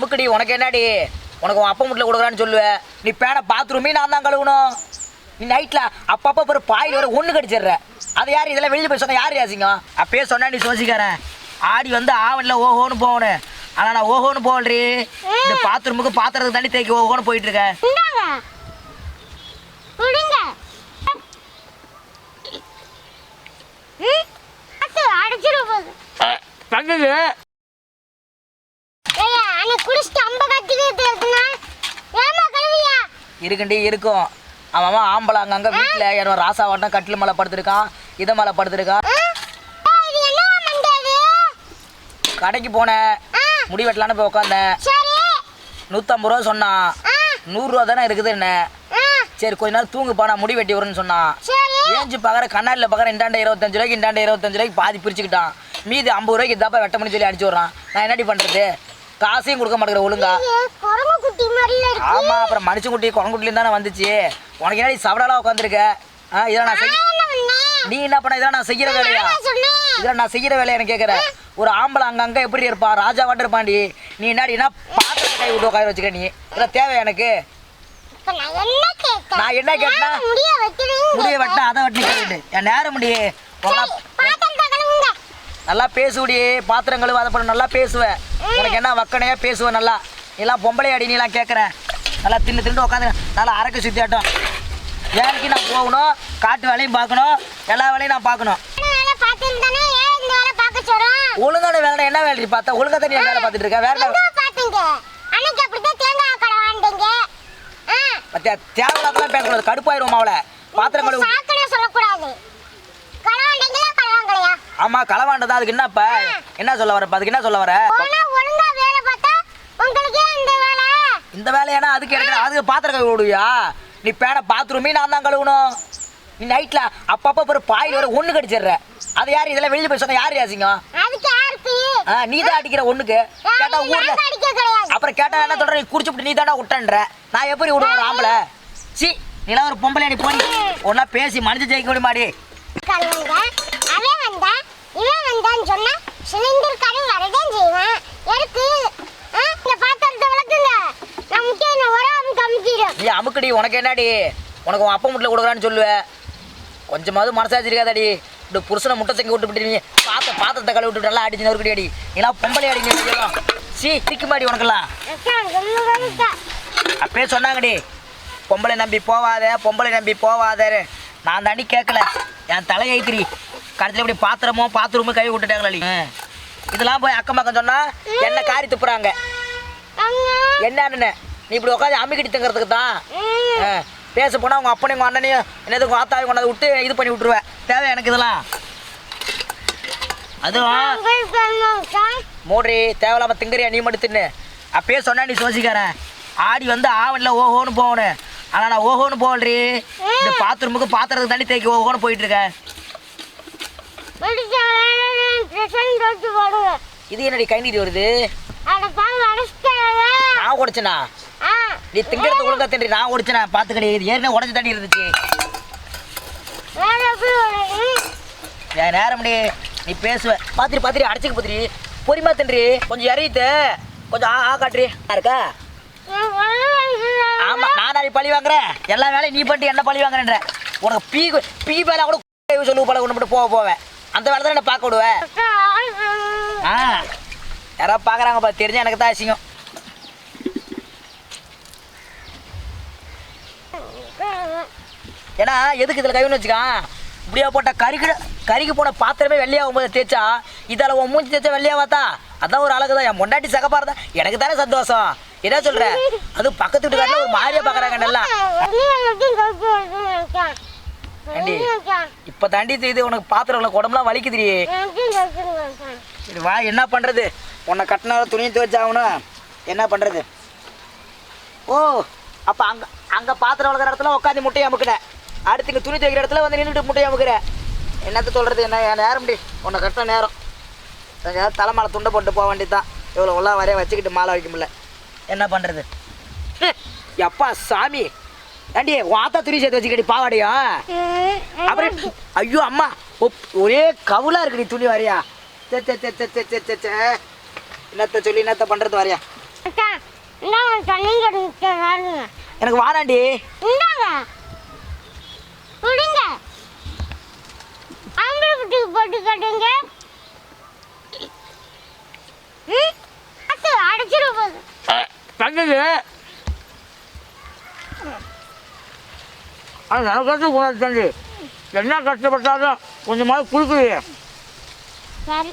அமுக்குடி உனக்கு என்னடி? உனக்கு உன் அப்பா முட்டில் கொடுக்குறான்னு சொல்லுவேன் நீ பேனை பாத்ரூமே நான் தான் கழுவணும். நீ நைட்டில் அப்பப்போ ஒரு பாயில் வர ஒன்று கடிச்சிடுற. அதை யார்? இதெல்லாம் வெளியில் போய் சொன்ன யார் யாசிங்க அப்பயே சொன்னா நீ சோசிக்காரன் ஆடி வந்து ஆவணில் ஓஹோன்னு போகணும். ஆனால் நான் ஓஹோன்னு போகலடி. இந்த பாத்ரூமுக்கு பாத்திரத்துக்கு தண்ணி தேய்க்க ஓஹோன்னு போயிட்டு இருக்கேன் இந்தாங்க குடிச்சிட்டு அம்ப கத்திக்கிட்டு இருக்குன்னா ஏமா கழுவியா? இருக்குண்டி இருக்கும். அவன் ஆம்பளை அங்கங்கே வீட்டில் என்னோட ராசா வட்டம் கட்டில் மேலே படுத்திருக்கான் இதை மேலே படுத்திருக்கான். கடைக்கு போனேன். முடி வெட்டலான்னு போய் உட்காந்தேன் நூற்றம்பது ரூபா சொன்னான். நூறுரூவா தானே இருக்குது என்ன? சரி கொஞ்ச நேரம் தூங்குப்பா நான் முடி வெட்டி வரேன்னு சொன்னான். ஏஞ்சி பார்க்குற கண்ணாடியில் பார்க்குற இண்டாண்ட இருபத்தஞ்சு ரூபாய்க்கு இண்டாண்ட இருபத்தஞ்சு ரூபாய்க்கு பாதி பிரிச்சுக்கிட்டான். மீதி ஐம்பது ரூபாய்க்கு இதாப்பா வெட்ட பண்ணி சொல்லி அடிச்சு விட்றான். நான் என்னடி பண்ணுறது காசையும் கொடுக்க மாட்டேங்கிற ஒழுங்கா. குட்டி ஆமாம் அப்புறம் மனுஷங்குட்டி குரங்குட்டிலேருந்து தானே வந்துச்சு. உனக்கு என்னடி சவடாலாக உட்காந்துருக்க ஆ இதெல்லாம் நான் செய்ய என்ன நீ என்ன பண்ண? இதெல்லாம் நான் செய்கிற வேலையா? இதெல்லாம் நான் செய்கிற வேலையை எனக்கு கேட்குறேன் ஒரு ஆம்பளை அங்கங்கே எப்படி இருப்பான் ராஜா வாட்டு இருப்பான்டி. நீ என்னடினா பாத்திரத்தை கை விட்டு உட்கார வச்சுக்க நீ? இதெல்லாம் தேவை எனக்கு. நான் என்ன கேட்டேன்? என்ன முடிய முடிய வெட்டினா அதை வெட்டி கேட்டு என் நேரம் முடி உங்களா பாத்திரத்தை கழுவுங்க. நல்லா பேசுடி பாத்திரம் கழுவு அதை பண்ண நல்லா பேசுவேன் உனக்கு என்ன வக்கனையா பேசுவேன் நல்லா? எல்லாம் பொம்பளை அடி நீலாம் கேட்குறேன் நல்லா தின்னு தின்னு உட்காந்து நல்லா அரக்க சுற்றியாட்டம் வேலைக்கு நான் போகணும் காட்டு வேலையும் பார்க்கணும் எல்லா வேலையும் நான் பார்க்கணும். வேலை ஒழுங்கான வேலை என்ன வேலை பார்த்தா? ஒழுங்கா தண்ணி வேலை பார்த்துட்டு இருக்க. வேற என்ன? எங்க தேவையில்லாதான் பேசக்கூடாது. கடுப்பாயிரும் அவளை பாத்திரம் கழுவு. ஆமா களவாண்டதா? அதுக்கு என்னப்ப என்ன சொல்ல வர அதுக்கு என்ன சொல்ல வர? இந்த வேலை. இந்த வேலையானா? அதுக்கு எனக்கு அதுக்கு பாத்திரம் கழுவி விடுவியா? நீ பேனை பாத்ரூமே நான் தான் கழுவணும். நீ நைட்ல அப்பப்போ ஒரு பாயில் வர ஒண்ணு கடிச்சிடுற. அதை யார்? இதெல்லாம் வெளியில போய் சொன்ன யார் யாசிங்க அதுக்கு யாருக்கு நீ தான் அடிக்கிற ஒண்ணுக்கு. கேட்டா ஊர்ல அப்புறம் கேட்டா என்ன சொல்ற நீ குடிச்சுட்டு நீ தானே விட்டன்ற. நான் எப்படி விடுவேன் ஒரு ஆம்பளை? சி நீலாம் ஒரு பொம்பளை நீ போனி ஒன்னா பேசி மனுஷ ஜெயிக்க முடியுமாடி அவன் வந்தா வந்தான்னு சொன்னா சிலிண்டர் கடை வரதான் செய்வான். எதுக்கு? ஆ? இந்த பாத்திரத்தை விளக்குங்க. நான் முக்கியம் நான் வராம கமிச்சிடும் நீ அமுக்குடி உனக்கு என்னடி? உனக்கு உன் அப்பா முட்டில் கொடுக்குறான்னு சொல்லுவேன் கொஞ்சமாவது மனசாச்சு இருக்காதாடி. இந்த புருஷனை முட்டை தங்கி விட்டு நீ பாத்த பாத்திரத்தை கழுவி விட்டு நல்லா அடிச்சு நொறுக்கடி அடி நீலாம் பொம்பளை அடி நீ இதெல்லாம். சீ திக்கு மாடி உனக்கெல்லாம். அப்பயே சொன்னாங்கடி பொம்பளை நம்பி போவாத பொம்பளை நம்பி போவாத நான் தாண்டி கேட்கல என் தலையைத்திரி கடைசியில் இப்படி பாத்திரமோ பாத்ரூமோ கழுவி விட்டுட்டாங்களா இதெல்லாம் போய் அக்கம் பக்கம் சொன்னா என்ன காரி துப்புறாங்க? என்னன்னு நீ இப்படி உட்காந்து அம்மிக்கிட்டு தங்கிறதுக்கு தான்? பேச போனால் உங்கள் அப்பனையும் உங்கள் அண்ணனையும் என்னது உங்கள் ஆத்தாவையும் கொண்டாந்து விட்டு இது பண்ணி விட்ருவேன் தேவை எனக்கு இதெல்லாம். அதுவும் மூடி தேவையில்லாம திங்கறியா? நீ மட்டும் தின்னு. அப்பயே சொன்னா நீ சோசிக்காரன் ஆடி வந்து ஆவணில் ஓஹோன்னு போகணும். ஆனால் நான் ஓஹோன்னு போகலடி. இந்த பாத்ரூமுக்கு பாத்திரத்துக்கு தண்ணி தேய்க்க ஓஹோன்னு போயிட்டு இருக்கேன் இது என்னடி கை நீட்டி வருது? நான் உடைச்சனா நீ திங்கிறது ஒழுங்கா தின்றி நான் உடைச்சனா பார்த்துக்கடி இது ஏற்கனவே உடஞ்சி தண்ணி இருந்துச்சு. நேரம் நீ பேசுவ. பாத்திரி பாத்திரி அடைச்சிக்க பாத்திரி. பொறிமா தின்றி. கொஞ்சம் இறையிட்டு கொஞ்சம் ஆ ஆ காட்டுறி. இருக்கா? ஆமா நான் நீ பழி வாங்குறேன் எல்லா வேலையும் நீ பண்ணிட்டு என்ன பழி வாங்குறேன்ற. உனக்கு பீ பீ வேலை கூட சொல்லு பழக ஒன்று மட்டும் போக போவேன். அந்த வேலை தான் என்ன பார்க்க விடுவேன் ஆ யாராவது பார்க்குறாங்க பா தெரிஞ்சா எனக்கு தான் அசிங்கம். ஏன்னா எதுக்கு இதில் கைவின்னு வச்சுக்கான் இப்படியா போட்ட கறிக்கு கறிக்கு போன பாத்திரமே வெள்ளையாகும் போது தேய்ச்சா இதால் உன் மூஞ்சி தேய்ச்சா வெள்ளையாவாத்தா அதான் ஒரு அழகு தான் என் பொண்டாட்டி சகப்பாரு தான் எனக்கு தானே சந்தோஷம். என்ன சொல்ற? அது பக்கத்து வீட்டுக்காரில் ஒரு மாதிரியா பார்க்குறாங்க நல்லா? இப்போ தண்டி இது உனக்கு பாத்திரம் உடம்புலாம் வலிக்குதுடி. சரி வா என்ன பண்ணுறது உன்னை கட்டினால துணியை துவைச்சாகணும் என்ன பண்ணுறது ஓ அப்போ அங்கே அங்கே பாத்திரம் வளர்க்குற இடத்துல உட்காந்து முட்டையை அமுக்கினேன் அடுத்து இங்கே துணி துவைக்கிற இடத்துல வந்து நின்றுட்டு முட்டையை அமுக்கிறேன் என்னத்த சொல்கிறது என்ன என் நேரம் டி? உன்னை கட்டின நேரம். ஏதாவது தலைமாலை துண்டை போட்டு போக வேண்டியது தான் இவ்வளோ உள்ள வரைய வச்சுக்கிட்டு மாலை வைக்க முடியல. என்ன பண்ணுறது எப்பா சாமி. ஏண்டி வாத்தா துணி சேர்த்து வச்சுக்கடி பாவாடியா? அப்புறம் ஐயோ அம்மா ஒரே கவுலா இருக்குடி துணி வரையா. என்னத்த சொல்லி என்னத்த பண்றது வரையா? எனக்கு வாராண்டி. போட்டு கட்டுங்க. தங்குங்க ஆனால் அது எனக்கு கஷ்டம் கூடாது தம்பி என்ன கஷ்டப்பட்டாலும் கொஞ்சமாவது கொடுக்குறீங்க. சரி